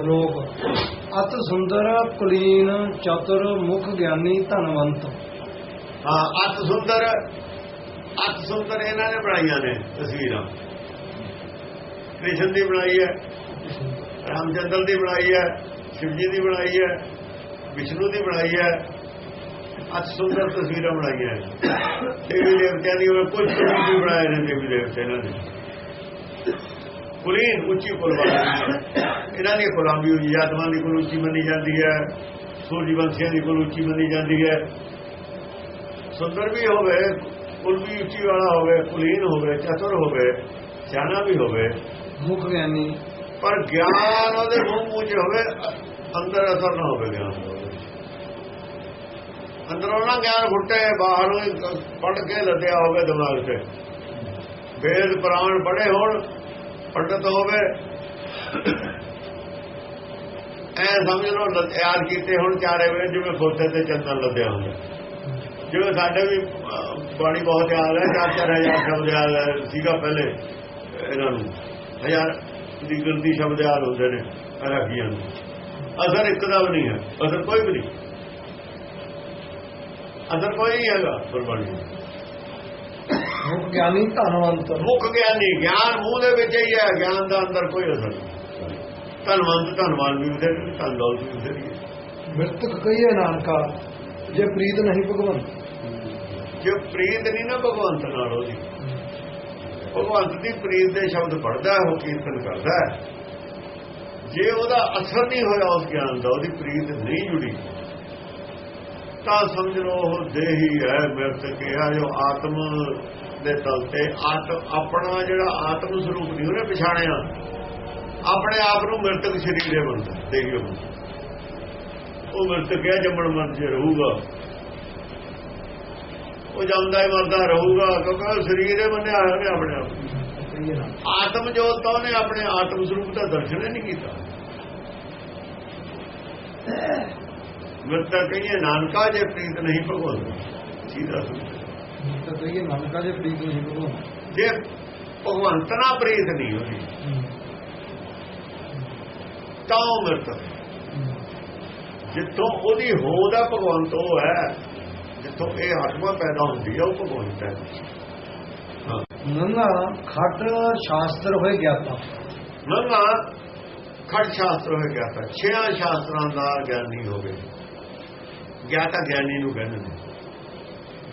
ਸ਼ਲੋਕ। ਅਤ ਸੁੰਦਰ, ਕੁਲੀਨ, ਚਤੁਰ, ਮੁਖ ਗਿਆਨੀ, ਧਨਵੰਤ। ਹਾਂ, ਅਤ ਸੁੰਦਰ। ਅਤ ਸੁੰਦਰ ਇਹਨਾਂ ਨੇ ਬਣਾਈਆਂ ਨੇ ਤਸਵੀਰਾਂ। ਕ੍ਰਿਸ਼ਨ ਦੀ ਬਣਾਈ ਹੈ ਰਾਮਚੰਦਰ ਦੀ ਬਣਾਈ ਹੈ ਸ਼ਿਵ ਜੀ ਦੀ ਬਣਾਈ ਹੈ, ਵਿਸ਼ਨੂੰ ਦੀ ਬਣਾਈ ਹੈ। ਅਤ ਸੁੰਦਰ ਤਸਵੀਰਾਂ ਬਣਾਈਆਂ ਹੈ ਦੇਵੀ ਦੇਵਤਿਆਂ ਦੀ ਉਹ ਕੁਝ ਵੀ ਬਣਾਏ ਨੇ ਦੇਵੀ ਦੇਵਤੇ ਇਹਨਾਂ ਨੇ। ਕੁਲੀਨ ਉੱਚੀ ਕੁਲਵਾਨੀ ਇਹਨਾਂ ਦੀ ਗੁਲਾਮੀ ਹੋਈ ਆਤਮਾ ਦੀ ਕੁਲ ਉੱਚੀ ਮੰਨੀ ਜਾਂਦੀ ਹੈ ਸੂਰਜੀ ਵੰਸ਼ੀਆਂ ਦੀ ਕੁਲ ਉੱਚੀ ਮੰਨੀ ਜਾਂਦੀ ਹੈ। ਸੁੰਦਰ ਵੀ ਹੋਵੇ ਕੁਲ ਵੀ ਉੱਚੀ ਵਾਲਾ ਹੋਵੇ ਕੁਲੀਨ ਹੋਵੇ ਚਤੁਰ ਹੋਵੇ ਸਿਆਣਾ ਵੀ ਹੋਵੇ। ਮੁਖ ਗਿਆਨੀ। ਪਰ ਗਿਆਨ ਉਹਦੇ ਮੂੰਹ ਮੂੰਹ ਹੋਵੇ ਅੰਦਰ ਅਸਰ ਨਾ ਹੋਵੇ ਗਿਆਨ। ਅੰਦਰੋਂ ਨਾ ਗਿਆਨ ਫੁੱਟੇ ਬਾਹਰੋਂ ਪੜ ਕੇ ਲੱਦਿਆ ਹੋਵੇ ਦਿਮਾਗ ਤੇ ਵੇਦ ਪ੍ਰਾਣ ਪੜੇ ਹੋਣ ਪੰਡਤ ਹੋਵੇ। ਐ ਸਮਝ ਲਓ, ਲ- ਯਾਦ ਕੀਤੇ ਹੁਣ ਚਾਰੇ ਵੇ ਜਿਵੇਂ ਖੋਤੇ ਤੇ ਚੰਦਨ ਲੱਦਿਆ ਹੁੰਦਾ। ਜਿਵੇਂ ਸਾਡੇ ਵੀ ਬਾਣੀ ਬਹੁਤ ਯਾਦ ਹੈ, ਚਾਰ ਚਾਰ ਹਜ਼ਾਰ ਸ਼ਬਦ ਯਾਦ ਸੀਗਾ ਪਹਿਲੇ ਇਹਨਾਂ ਨੂੰ। ਹਜ਼ਾਰ ਦੀ ਗਿਣਤੀ ਸ਼ਬਦ ਯਾਦ ਹੁੰਦੇ ਨੇ ਰਾਖੀਆਂ ਨੂੰ। ਅਸਰ ਇੱਕ ਦਾ ਵੀ ਨਹੀਂ ਹੈ, ਅਸਰ ਕੋਈ ਵੀ ਨਹੀਂ। ਅਸਰ ਕੋਈ ਨਹੀਂ ਹੈਗਾ, ਗੁਰਬਾਣੀ ਦਾ। ਗਿਆਨੀ ਧਨਵੰਤ ਮੁੱਖ ਗਿਆਨੀ ਗਿਆਨ ਮੂੰਹ ਦੇ ਵਿੱਚ ਹੀ ਹੈ ਗਿਆਨ ਦਾ ਅੰਦਰ ਕੋਈ ਅਸਰ ਧਨਵੰਤ ਧਨਵਾਨ ਵੀ ਉਹਦੇ ਧਨ ਦੌਲਤ ਵੀ ਉਹਦੇ ਦੀ ਮ੍ਰਿਤਕ ਕਹੀਏ ਨਾਨਕਾ ਜੇ ਪ੍ਰੀਤ ਨਹੀਂ ਭਗਵੰਤ। ਜੇ ਪ੍ਰੀਤ ਨਹੀਂ ਨਾ ਭਗਵੰਤ ਨਾਲ ਉਹਦੀ। ਭਗਵੰਤ ਦੀ ਪ੍ਰੀਤ ਦੇ ਸ਼ਬਦ ਪੜਦਾ ਹੈ ਉਹ ਕੀਰਤਨ ਕਰਦਾ ਜੇ ਉਹਦਾ ਅਸਰ ਨਹੀਂ ਹੋਇਆ ਉਸ ਗਿਆਨ ਦਾ ਉਹਦੀ ਪ੍ਰੀਤ ਨਹੀਂ ਜੁੜੀ। ਤਾਂ ਸਮਝ ਲਓ, ਉਹ ਦੇਹੀ ਹੈ ਮਿਰਤ ਕਿਹਾ ਜੋ ਆਤਮ ਦੇ ਤਲ ਤੇ। ਆਤਮ ਆਪਣਾ ਜਿਹੜਾ ਆਤਮ ਸਰੂਪ ਨਹੀਂ, ਉਹਨੇ ਪਛਾਣਿਆ। ਆਪਣੇ ਆਪ ਨੂੰ ਮਿਰਤਕ ਸਰੀਰ ਦੇ ਬੰਦਾ ਦੇਹੀ ਉਹ ਮਿਰਤਕ ਹੈ ਜੰਮਣ ਮਰ ਜੇ ਰਹੂਗਾ? ਉਹ ਜਾਂਦਾ ਹੀ ਮਰਦਾ ਰਹੂਗਾ, ਕਿਉਂਕਿ ਉਹ ਸਰੀਰ ਹੈ ਬੰਨਿਆ ਹੋਇਆ ਨੇ ਆਪਣੇ ਆਪ ਨੂੰ। ਆਤਮ ਜੋਤ ਤਾਂ ਉਹਨੇ ਆਪਣੇ ਆਤਮ ਸਰੂਪ ਦਾ ਦਰਸ਼ਨ ਹੀ ਨਹੀਂ ਕੀਤਾ। ਮਿਰਤਾ ਕਹੀਏ ਨਾਨਕਾ ਜੇ ਪ੍ਰੀਤ ਨਹੀਂ ਭਗਵੰਤ ਸੀਦਾ ਤਾਂ ਕਹੀਏ ਨਾਨਕਾ ਜੇ ਪ੍ਰੀਤ ਨਹੀਂ ਭਗਵੰਤ ਜੇ ਭਗਵੰਤ ਨਾਲ ਪ੍ਰੀਤ ਨਹੀਂ ਹੋਈ ਤਾਂ ਉਹ ਮਿਰਤਾ ਜਿੱਥੋਂ ਉਹਦੀ ਹੋਂਦ ਆ ਭਗਵੰਤ ਉਹ ਹੈ ਜਿੱਥੋਂ ਇਹ ਆਤਮਾ ਪੈਦਾ ਹੁੰਦੀ ਹੈ ਉਹ ਭਗਵੰਤ ਹੈ। ਨੰਨਾ ਖਟ ਸ਼ਾਸਤਰ ਹੋਏ ਗਿਆਤਾ। ਮੰਗਾ ਖੜ ਸ਼ਾਸਤਰ ਹੋਏ ਗਿਆ ਤਾਂ ਛਿਆਂ ਸ਼ਾਸਤਰਾਂ ਦਾ ਗਿਆਨੀ ਹੋਵੇ। ਗਿਆਤਾ ਗਿਆਨੀ ਨੂੰ ਕਹਿੰਦੇ ਨੇ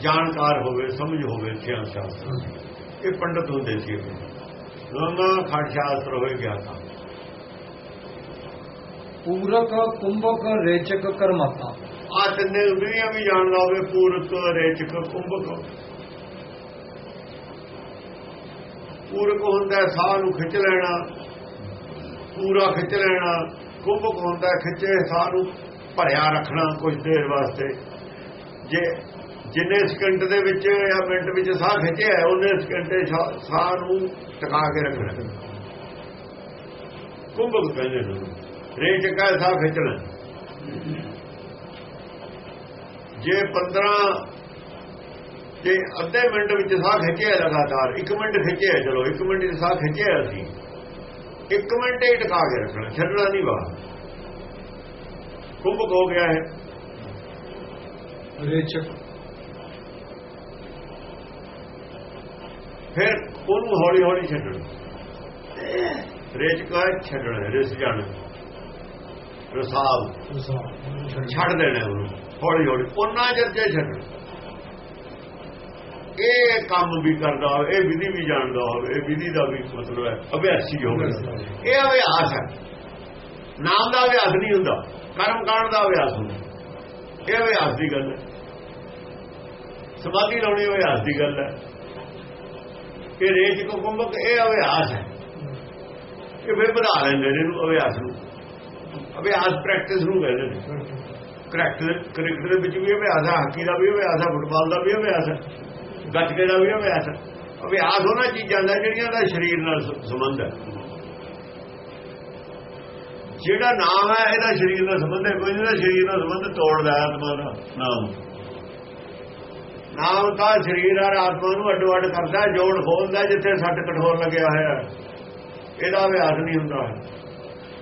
ਜਾਣਕਾਰ ਹੋਵੇ ਸਮਝ ਹੋਵੇ ਛਿਆਂ ਸ਼ਾਸਤਰਾਂ। ਇਹ ਪੰਡਤ ਹੁੰਦੇ ਸੀ ਮੰਗਾ ਖੜ ਸ਼ਾਸਤਰ ਹੋਏ ਗਿਆ ਤਾਂ। ਪੂਰਕ ਕੁੰਭਕ ਰੇਚਕ ਕਰਮਾਤਾ। ਆ ਤਿੰਨੇ ਦੁਨੀਆ ਵੀ ਜਾਣਦਾ ਹੋਵੇ ਪੂਰਕ ਰੇਚਕ ਕੁੰਭਕ। ਪੂਰਕ ਹੁੰਦਾ ਸਾਹ ਨੂੰ ਖਿੱਚ ਲੈਣਾ। ਪੂਰਾ ਖਿੱਚ ਲੈਣਾ। ਕੁੰਭਕ ਹੁੰਦਾ ਖਿੱਚੇ ਸਾਹ ਨੂੰ। ਭਰਿਆ ਰੱਖਣਾ ਕੁਝ ਦੇਰ ਵਾਸਤੇ। ਜੇ ਜਿੰਨੇ ਸਕਿੰਟ ਦੇ ਵਿੱਚ ਜਾਂ ਮਿੰਟ ਵਿੱਚ ਸਾਹ ਖਿੱਚਿਆ ਹੈ, ਉਹਨੇ ਸਕਿੰਟੇ ਸਾਹ ਨੂੰ ਟਿਕਾ ਕੇ ਰੱਖਣਾ। ਕੁੰਭਕ ਕਹਿੰਦੇ ਨੇ ਉਹਨੂੰ। ਰੇਚਕ ਸਾਹ ਖਿੱਚਣਾ ਜੇ 15 ਤੇ ਅੱਧੇ ਮਿੰਟ ਵਿੱਚ ਸਾਹ ਖਿੱਚਿਆ ਲਗਾਤਾਰ 1 ਮਿੰਟ ਖਿੱਚਿਆ ਚਲੋ 1 ਮਿੰਟ ਵਿੱਚ ਸਾਹ ਖਿੱਚਿਆ ਅਸੀਂ। 1 ਮਿੰਟ ਹੀ ਟਿਕਾ ਕੇ ਰੱਖਣਾ ਛੱਡਣਾ ਨਹੀਂ ਬਾਹਰ। ਕੁੰਭਕ ਹੋ ਗਿਆ ਹੈ। ਰੇਚਕ। ਫਿਰ ਉਹਨੂੰ ਹੌਲੀ ਹੌਲੀ ਛੱਡਣਾ। ਰੇਚਕ ਛੱਡਣਾ ਰਿਸ ਜਾਣਾ। ਰਸਾਬ ਛੱਡ ਦੇਣਾ ਉਹਨੂੰ ਹੌਲੀ ਹੌਲੀ ਉਹਨਾਂ ਚਿਰ ਜੇ ਛੱਡਣਾ। ਇਹ ਕੰਮ ਵੀ ਕਰਦਾ ਹੋਵੇ ਇਹ ਵਿਧੀ ਵੀ ਜਾਣਦਾ ਹੋਵੇ ਇਹ ਵਿਧੀ ਦਾ ਵੀ ਮਤਲਬ ਹੈ ਅਭਿਆਸੀ ਹੋਵੇ ਇਹ ਅਭਿਆਸ ਹੈ। ਨਾਮ ਦਾ ਅਭਿਆਸ ਨਹੀਂ ਹੁੰਦਾ, ਕਰਮ ਕਾਂਡ ਦਾ ਅਭਿਆਸ ਹੁੰਦਾ। ਇਹ ਅਭਿਆਸ ਦੀ ਗੱਲ ਹੈ। ਸਮਾਧੀ ਲਾਉਣੀ ਅਭਿਆਸ ਦੀ ਗੱਲ ਹੈ। ਇਹ ਰੇਜ ਕੋ ਕੁੰਭਕ ਇਹ ਅਭਿਆਸ ਹੈ। ਇਹ ਫਿਰ ਵਧਾ ਲੈਂਦੇ ਨੇ ਇਹਨੂੰ ਅਭਿਆਸ ਨੂੰ। ਅਭਿਆਸ ਪ੍ਰੈਕਟਿਸ ਨੂੰ ਕਹਿੰਦੇ ਨੇ। ਕ੍ਰਿਕਟ ਕ੍ਰਿਕਟ ਦੇ ਵਿੱਚ ਵੀ ਅਭਿਆਸ ਹੈ, ਹਾਕੀ ਦਾ ਵੀ ਅਭਿਆਸ ਹੈ, ਫੁੱਟਬਾਲ ਦਾ ਵੀ ਅਭਿਆਸ ਹੈ, ਗੱਤਕੇ ਦਾ ਵੀ ਅਭਿਆਸ ਹੈ। ਅਭਿਆਸ ਉਹਨਾਂ ਚੀਜ਼ਾਂ ਦਾ, ਜਿਹੜੀਆਂ ਦਾ ਸਰੀਰ ਨਾਲ ਸੰਬੰਧ ਹੈ। ਜਿਹੜਾ ਨਾਮ ਹੈ, ਇਹਦਾ ਸਰੀਰ ਨਾਲ ਸੰਬੰਧ ਹੈ, ਕੋਈ ਇਹਦਾ ਸਰੀਰ ਨਾਲ ਸੰਬੰਧ ਤੋੜਦਾ ਆਤਮਾ ਦਾ, ਨਾਮ। ਨਾਮ ਤਾਂ ਸਰੀਰ ਔਰ ਆਤਮਾ ਨੂੰ ਅੱਡੋ ਅੱਡ ਕਰਦਾ ਜੋੜ ਖੋਲਦਾ ਜਿੱਥੇ ਸੱਟ ਕਠੋਰ ਲੱਗਿਆ ਹੋਇਆ ਇਹਦਾ ਅਭਿਆਸ ਨਹੀਂ ਹੁੰਦਾ।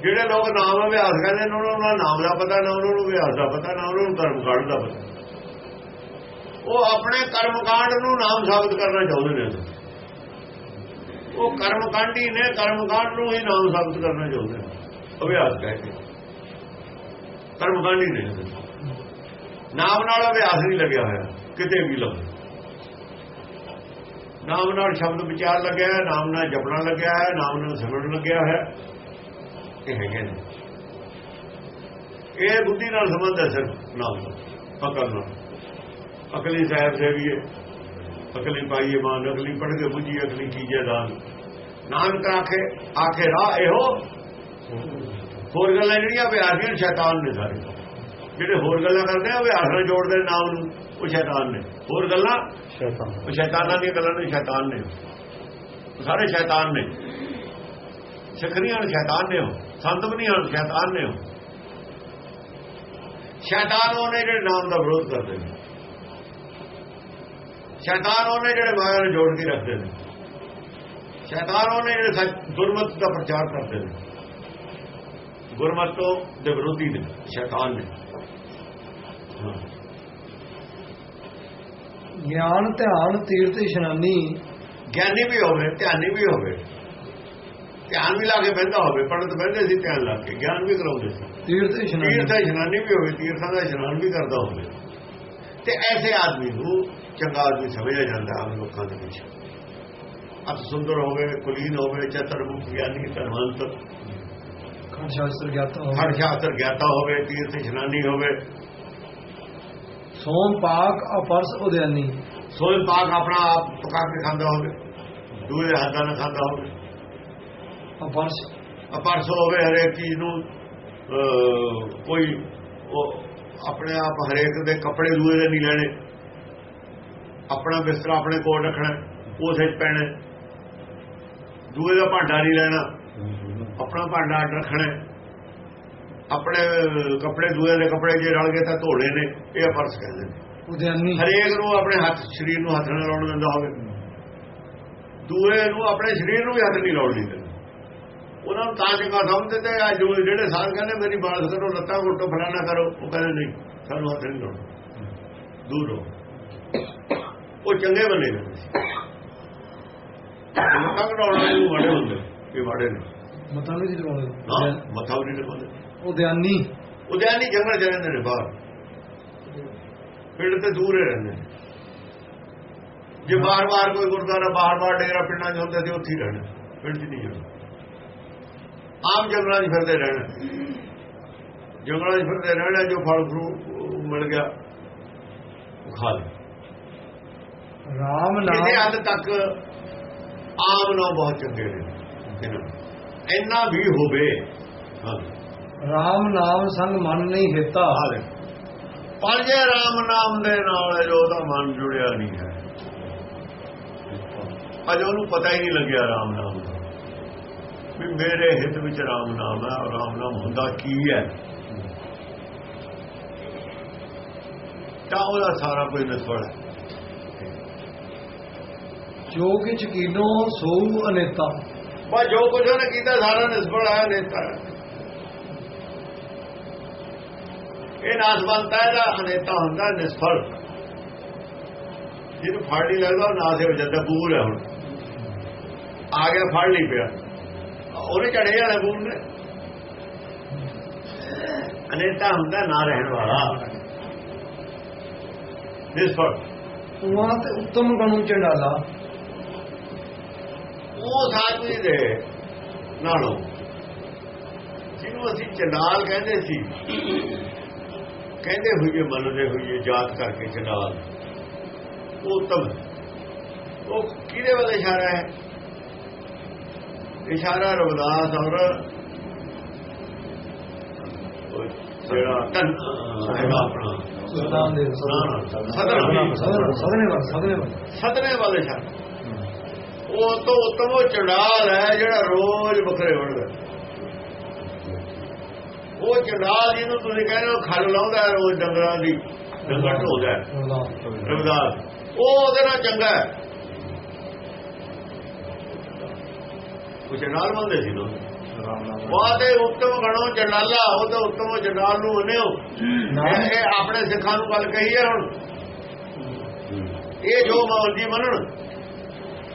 ਜਿਹੜੇ ਲੋਕ ਨਾਮ ਅਭਿਆਸ ਕਰਦੇ ਨੇ, ਉਹਨਾਂ ਨੂੰ ਨਾਮ ਦਾ ਪਤਾ, ਨਾ ਉਹਨਾਂ ਨੂੰ ਅਭਿਆਸ ਦਾ ਪਤਾ, ਨਾ ਉਹਨਾਂ ਨੂੰ ਕਰਮ ਕਾਂਡ ਦਾ ਪਤਾ। ਉਹ ਆਪਣੇ ਕਰਮ ਕਾਂਡ ਨੂੰ ਨਾਮ ਸਾਬਤ ਕਰਨਾ ਚਾਹੁੰਦੇ ਨੇ। ਉਹ ਕਰਮ ਕਾਂਡੀ ਨੇ ਕਰਮ ਕਾਂਡ ਨੂੰ ਹੀ ਨਾਮ ਸਾਬਤ ਕਰਨਾ ਚਾਹੁੰਦੇ ਨੇ। ਅਭਿਆਸ ਕਹਿ ਕੇ। ਕਰਮ ਕਾਂਡੀ ਨੇ ਨਾਮ ਨਾਲ ਅਭਿਆਸ ਨਹੀਂ ਲੱਗਿਆ ਹੋਇਆ, ਕਿਤੇ ਵੀ ਲੱਗ ਨਾਮ ਨਾਲ ਸ਼ਬਦ ਵਿਚਾਰ ਲੱਗਿਆ ਹੈ, ਨਾਮ ਨਾਲ ਜਪਣਾ ਲੱਗਿਆ ਹੈ, ਨਾਮ ਨਾਲ ਸਿਮਰਨ ਲੱਗਿਆ ਹੈ, ਇਹ ਹੈਗੇ ਨੇ। ਇਹ ਬੁੱਧੀ ਨਾਲ ਸੰਬੰਧ ਹੈ ਸਿਰਫ ਨਾਮ ਦਾ ਅਕਲ ਨਾਲ ਅਕਲੀ ਸਾਹਿਬ ਸੇਵੀਏ, ਅਕਲੀ ਪਾਈਏ ਮਾਨ ਅਕਲੀ ਪੜ ਕੇ ਬੁੱਝੀ ਅਕਲੀ ਕੀਜੇ ਦਾਨ। ਨਾਨਕ ਆਖੇ ਆਖੇ ਰਾਹ ਇਹੋ। ਹੋਰ ਗੱਲਾਂ ਜਿਹੜੀਆਂ ਵਿਆਸੀਆਂ ਸ਼ੈਤਾਨ ਨੇ ਸਾਰੇ। ਜਿਹੜੇ ਹੋਰ ਗੱਲਾਂ ਕਰਦੇ ਆ ਵਿਆਸ ਨਾਲ ਜੋੜਦੇ ਨੇ ਨਾਮ ਨੂੰ। ਉਹ ਸ਼ੈਤਾਨ ਨੇ। ਹੋਰ ਗੱਲਾਂ? ਸ਼ੈਤਾਨ। ਉਹ ਸ਼ੈਤਾਨਾਂ ਦੀਆਂ ਗੱਲਾਂ ਨੇ ਸ਼ੈਤਾਨ ਨੇ। ਉਹ ਸਾਰੇ ਸ਼ੈਤਾਨ ਨੇ। ਸਿੱਖਰੀਆਂ ਵਾਲੇ ਸ਼ੈਤਾਨ ਨੇ ਉਹ। ਸੰਤ ਵੀ ਨਹੀਂ ਹਨ ਸ਼ੈਤਾਨ ਨੇ ਉਹ। ਸ਼ੈਤਾਨ ਉਹਨੇ ਜਿਹੜੇ ਨਾਮ ਦਾ ਵਿਰੋਧ ਕਰਦੇ ਨੇ। ਸ਼ੈਤਾਨ ਉਹਨੇ ਜਿਹੜੇ ਮਾਇਆ ਨੂੰ ਜੋੜ ਕੇ ਰੱਖਦੇ ਨੇ। ਸ਼ੈਤਾਨ ਉਹਨੇ ਜਿਹੜੇ ਦੁਰਮਤ ਦਾ ਪ੍ਰਚਾਰ ਕਰਦੇ ਨੇ। ਗੁਰਮਤੋਂ ਦੇ ਵਿਰੋਧੀ ਨੇ ਸ਼ੈਤਾਨ ਨੇ। ਗਿਆਨ ਧਿਆਨ ਤੀਰਥ ਇਸ਼ਨਾਨੀ। ਗਿਆਨੀ ਵੀ ਹੋਵੇ ਧਿਆਨੀ ਵੀ ਹੋਵੇ। ਧਿਆਨ ਵੀ ਲਾ ਕੇ ਬਹਿੰਦਾ ਹੋਵੇ ਪੰਡਤ ਬਹਿੰਦੇ ਸੀ ਧਿਆਨ ਲਾ ਕੇ ਗਿਆਨ ਵੀ ਕਰਾਉਂਦੇ ਸੀ। ਤੀਰਥ ਇਸ਼ਨਾਨੀ। ਤੀਰਥ ਇਸ਼ਨਾਨੀ ਵੀ ਹੋਵੇ ਤੀਰਥਾਂ ਦਾ ਇਸ਼ਨਾਨ ਵੀ ਕਰਦਾ ਹੋਵੇ। ਤੇ ਐਸੇ ਆਦਮੀ ਨੂੰ ਚੰਗਾ ਆਦਮੀ ਸਮਝਿਆ ਜਾਂਦਾ ਆਮ ਲੋਕਾਂ ਦੇ ਵਿੱਚ। ਅਤ ਸੁੰਦਰ ਹੋਵੇ ਕੁਲੀਨ ਹੋਵੇ ਚਤਰਮੁਖ ਗਿਆਨੀ ਖੰਡ ਸ਼ਾਸਤਰ ਗਿਆਤਾ ਹਰ ਹੋਵੇ ਸ਼ਾਸਤਰ ਗਿਆਤਾ ਹੋਵੇ ਤੀਰਥ ਇਸ਼ਨਾਨੀ ਹੋਵੇ। ਸੋਮ ਪਾਕ ਅਪਰਸ ਉਦਿਆਨੀ ਸੋਏ ਪਾਕ ਆਪਣਾ ਆਪ ਪਕਾ ਕੇ ਖਾਂਦਾ ਹੋਵੇ ਦੂਏ ਹੱਥਾਂ ਨਾਲ ਖਾਂਦਾ ਹੋਵੇ। ਅਪਰਸ ਅਪਰਸ ਹੋਵੇ ਹਰੇਕ ਚੀਜ਼ ਨੂੰ ਕੋਈ ਉਹ ਆਪਣੇ ਆਪ ਹਰੇਕ ਦੇ ਕੱਪੜੇ ਦੂਏ ਦੇ ਨਹੀਂ ਲੈਣੇ। ਆਪਣਾ ਬਿਸਤਰਾ ਆਪਣੇ ਕੋਲ ਰੱਖਣਾ ਉਸੇ 'ਚ ਪੈਣਾ। ਦੂਏ ਦਾ ਭਾਂਡਾ ਨਹੀਂ ਲੈਣਾ। ਆਪਣਾ ਭਾਂਡਾ ਅੱਡ ਰੱਖਣਾ ਆਪਣੇ ਕੱਪੜੇ ਦੂਏ ਦੇ ਕੱਪੜੇ ਜੇ ਰਲ ਗਏ ਤਾਂ ਧੋਣੇ ਨੇ ਇਹ ਅਪਰਸ ਕਹਿੰਦੇ ਨੇ। ਉਦਿਆਨੀ ਹਰੇਕ ਨੂੰ ਆਪਣੇ ਹੱਥ ਸਰੀਰ ਨੂੰ ਹੱਥ ਨਾਲ ਲਾਉਣ ਦਿੰਦਾ ਹੋਵੇ। ਦੂਏ ਨੂੰ ਆਪਣੇ ਸਰੀਰ ਨੂੰ ਵੀ ਹੱਥ ਨਹੀਂ ਲਾਉਣ ਦਿੰਦੇ। ਉਹਨਾਂ ਨੂੰ ਤਾਂ ਚੰਗਾ ਸਮਝਦੇ ਤੇ ਅੱਜ ਉਹ ਜਿਹੜੇ ਸਾਧ ਕਹਿੰਦੇ ਮੇਰੀ ਬਾਲ ਕਰੋ ਲੱਤਾਂ ਘੁੱਟੋ ਫਲਾਣਾ ਕਰੋ। ਉਹ ਕਹਿੰਦੇ ਨਹੀਂ ਸਾਨੂੰ ਹੱਥ ਨਹੀਂ ਲਾਉਣਾ ਦੂਰ ਰਹੋ। ਉਹ ਚੰਗੇ ਬਣੇ ਨੇ। ਲੱਤਾਂ ਘਟਾਉਣਾ ਨੂੰ ਬੜੇ ਹੁੰਦੇ ਇਹ ਬੜੇ ਨੇ। ਮਤਾਂ ਵੀ ਜੰਗਲ ਰਹਿੰਦੇ ਨੇ ਬਾਹਰ। ਪਿੰਡ ਤੇ ਦੂਰ ਰਹਿੰਦੇ ਜੇ ਬਾਰ-ਬਾਰ ਕੋਈ ਗੁਰਦੁਆਰਾ ਬਾਹਰ-ਬਾਹਰ ਡੇਰਾ ਪਿੰਡਾਂ 'ਚ ਹੁੰਦਾ ਤੇ ਉੱਥੇ ਹੀ ਰਹਿਣਾ। ਪਿੰਡ 'ਚ ਨਹੀਂ ਜਾਣਾ। ਆਮ ਜੰਗਲਾਂ 'ਚ ਫਿਰਦੇ ਰਹਿਣਾ। ਜੰਗਲਾਂ 'ਚ ਫਿਰਦੇ ਰਹਿਣਾ ਜੋ ਫਲ ਫਰੂ ਮਿਲ ਗਿਆ ਉਹ ਖਾ ਲੈ ਰਾਮ ਨਾਮ। ਹੱਦ ਤੱਕ ਆਮ ਨਾ ਬਹੁਤ ਚੰਗੇ ਨੂੰ। ਇੰਨਾ ਵੀ ਹੋਵੇ। ਰਾਮ ਨਾਮ ਸੰਗ ਮਨ ਨਹੀਂ ਹਿੱਤਾ ਪਰ ਜੇ ਰਾਮ ਨਾਮ ਦੇ ਨਾਲ ਜੋ ਉਹਦਾ ਮਨ ਜੁੜਿਆ ਨਹੀਂ ਹੈ। ਅਜ ਉਹਨੂੰ ਪਤਾ ਹੀ ਨਹੀਂ ਲੱਗਿਆ ਰਾਮ ਨਾਮ ਦਾ। ਵੀ ਮੇਰੇ ਹਿੱਤ ਵਿੱਚ ਰਾਮ ਨਾਮ ਹੈ ਔਰ ਰਾਮ ਨਾਮ ਹੁੰਦਾ ਕੀ ਹੈ? ਤਾਂ ਉਹਦਾ ਸਾਰਾ ਕੋਈ ਨਿਸਫਲ ਹੈ। ਜੋ ਕਿਛ ਕੀਨੋ ਸੋ ਅਨੇਤਾ। ਬਸ ਜੋ ਕੁਝ ਉਹਨੇ ਕੀਤਾ, ਸਾਰਾ ਨਿਸਫਲ ਹੈ ਨੇਤਾ ਇਹ ਨਾਸਵੰਤਾ ਇਹਦਾ ਅਨੇਤਾ ਹੁੰਦਾ, ਨਿਸਫਲ। ਜਿਹਨੂੰ ਫੜ ਨਹੀਂ ਲੱਗਦਾ, ਉਹ ਨਾਸ ਹੋ ਜਾਂਦਾ, ਬੂਰ ਹੈ ਹੁਣ। ਆ ਗਿਆ, ਫੜ ਨਹੀਂ ਪਿਆ। ਉਹਨੇ ਚੜੇ ਵਾਲਾ ਬੂਰ ਨੇ। ਅਨੇਤਾ ਹੁੰਦਾ ਨਾ ਰਹਿਣ ਵਾਲਾ। ਨਿਸਫਲ। ਉਹਾਂ ਤੇ ਉੱਤਮ ਗਣੂ ਚੰਡਾਲਾ। ਉਹ ਸਾਧੂ ਦੇ ਨਾਲੋਂ ਜਿਹਨੂੰ ਅਸੀਂ ਚੰਡਾਲ ਕਹਿੰਦੇ ਸੀ ਕਹਿੰਦੇ ਹੋਈਏ ਮੰਨਦੇ ਹੋਈਏ ਜਾਤ ਕਰਕੇ ਚੰਡਾਲ ਉਹ ਉਤਮ ਉਹ ਕਿਹਦੇ ਵੱਲ ਇਸ਼ਾਰਾ ਹੈ? ਇਸ਼ਾਰਾ ਰਵਿਦਾਸ ਔਰ ਜਿਹੜਾ ਤਨ ਹੈਗਾ ਆਪਣਾ। ਸਦਨੇ। ਵਾਲ ਸਦਨੇ ਵਾਲ। ਸਤਨੇ ਵਾਲੇ ਇਸ਼ਾਰਾ। ਉਹ ਤੋਂ ਉਤਮ ਉਹ ਚੰਡਾਲ ਹੈ ਜਿਹੜਾ ਰੋਜ਼ ਬੱਕਰੇ ਵੜਦਾ ਉਹ ਚੰਡਾਲ ਜਿਹਨੂੰ ਤੁਸੀਂ ਕਹਿੰਦੇ ਹੋ ਖਲ ਲਾਉਂਦਾ ਹੈ ਰੋਜ਼ ਡੰਗਰਾਂ ਦੀ। ਡੰਗਰ ਢੋਦਾ ਰਵਿਦਾਸ ਉਹ ਉਹਦੇ ਨਾਲ ਚੰਗਾ ਹੈ। ਉਹ ਚੰਡਾਲ ਮੰਨਦੇ ਸੀ ਲੋਕ। ਵਾਦੇ ਉੱਤਮ ਗਣੋ ਜਲਾਲਾ ਉਹ ਤਾਂ ਉੱਤਮ ਜਲਾਲ ਨੂੰ ਉਹਨੇਓ ਇਹ ਆਪਣੇ ਸਿੱਖਾਂ ਨੂੰ ਗੱਲ ਕਹੀ ਹੈ ਹੁਣ। ਇਹ ਜੋ ਮਰਜ਼ੀ ਮੰਨਣ।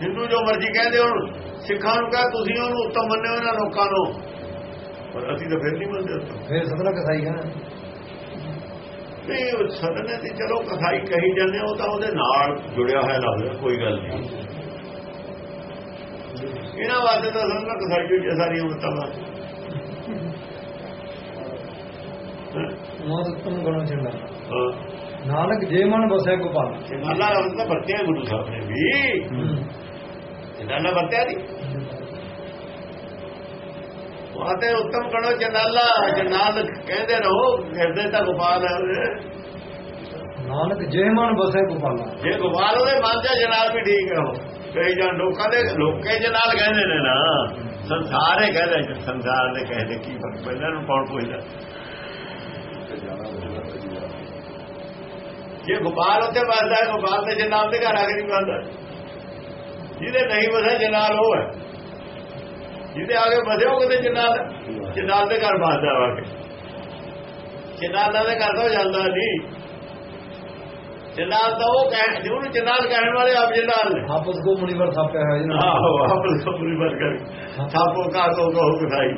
ਹਿੰਦੂ ਜੋ ਮਰਜ਼ੀ ਕਹਿੰਦੇ ਹੁਣ ਸਿੱਖਾਂ ਨੂੰ ਕਹ ਤੁਸੀਂ ਉਹਨੂੰ ਉੱਤਮ ਮੰਨਿਓ ਇਹਨਾਂ ਲੋਕਾਂ ਨੂੰ। ਪਰ ਅਸੀਂ ਤਾਂ ਫਿਰ ਨਹੀਂ ਮੰਨਦੇ ਫਿਰ ਸਤਨਾ ਕਸਾਈ ਕਹਿੰਦਾ ਨਹੀਂ ਉਹ ਸਦਨੇ ਦੀ ਚਲੋ ਕਥਾਈ ਕਹੀ ਜਾਂਦੇ ਉਹ ਤਾਂ ਉਹਦੇ ਨਾਲ ਜੁੜਿਆ ਹੋਇਆ ਲੱਗਦਾ ਕੋਈ ਗੱਲ ਨਹੀਂ। ਇਹਨਾਂ ਵਾਸਤੇ ਤਾਂ ਸਦਨਾ ਹੋਈ ਹੈ ਸਾਰੀਆਂ ਉਮਤਾਂ ਵਾਸਤੇ? ਮੋਤ ਤੁਮ ਗਣੋ ਹਾਂ। ਨਾਨਕ ਜੇ ਮਨ ਵਸੈ ਗੋਪਾਲ ਅੱਲਾ ਦਾ ਮਤਲਬ ਵਰਤਿਆ ਗੁਰੂ ਸਾਹਿਬ ਨੇ ਵੀ। ਇਹਨਾਂ ਨੇ? ਵਰਤਿਆ ਨਹੀਂ ਵਾਤੇ ਉੱਤਮ ਕਣੋ ਜਨਾਲਾ ਜਨਾਲ ਕਹਿੰਦੇ ਰਹੋ ਹਿਰਦੇ ਤਾਂ ਗੋਪਾਲ। ਨਾਨਕ ਜੇ ਮਨ ਵਸੈ ਗੋਪਾਲਾ। ਜੇ ਗੋਪਾਲ ਉਹਦੇ ਮਨ ਚ ਜਨਾਲ ਵੀ ਠੀਕ ਹੈ ਕਈ ਜਾਂ ਲੋਕਾਂ ਦੇ ਲੋਕੇ ਜਨਾਲ ਕਹਿੰਦੇ ਨੇ ਨਾ ਸੰਸਾਰ ਕਹਿੰਦੇ ਸੰਸਾਰ ਦੇ ਕਹਿੰਦੇ ਕੀ ਫ਼ਰਕ ਪੈਂਦਾ ਨੂੰ ਕੌਣ ਪੁੱਛਦਾ? ਜੇ ਗੋਪਾਲ ਉੱਤੇ ਵਸਦਾ ਹੈ ਗੋਪਾਲ ਤੇ ਜਨਾਲ ਦੇ ਘਰ ਆ ਕੇ ਨਹੀਂ ਵਸਦਾ। ਜਿਹਦੇ ਨਹੀਂ ਵਸਦਾ ਜਨਾਲ ਉਹ ਹੈ। ਜਿਹਦੇ ਆਗੇ ਉਹ ਕਿਤੇ ਜਨਾਲ ਹੈ। ਜਨਾਲ ਦੇ ਘਰ ਵਸਦਾ ਵਾ ਕੇ। ਜਨਾਲਾਂ ਦੇ ਘਰ ਤੋਂ ਜਾਂਦਾ ਨਹੀਂ ਜਨਾਲ ਤਾਂ ਉਹ ਕਹਿ ਜਿਹਨੂੰ ਜਨਾਲ ਕਹਿਣ ਵਾਲੇ ਆਪ ਜਨਾਲ ਨੇ। ਆਪਸ ਕੋ ਮੁਨੀਵਰ ਥਾਪਿਆ ਹੋਇਆ ਜੀ। ਆਹੋ ਆਪਸ ਕਪੂਰੀ ਬਰ ਕਰ ਸਾਪੋ ਕਾ ਕੋ ਕਹੋ ਕਸਾਈ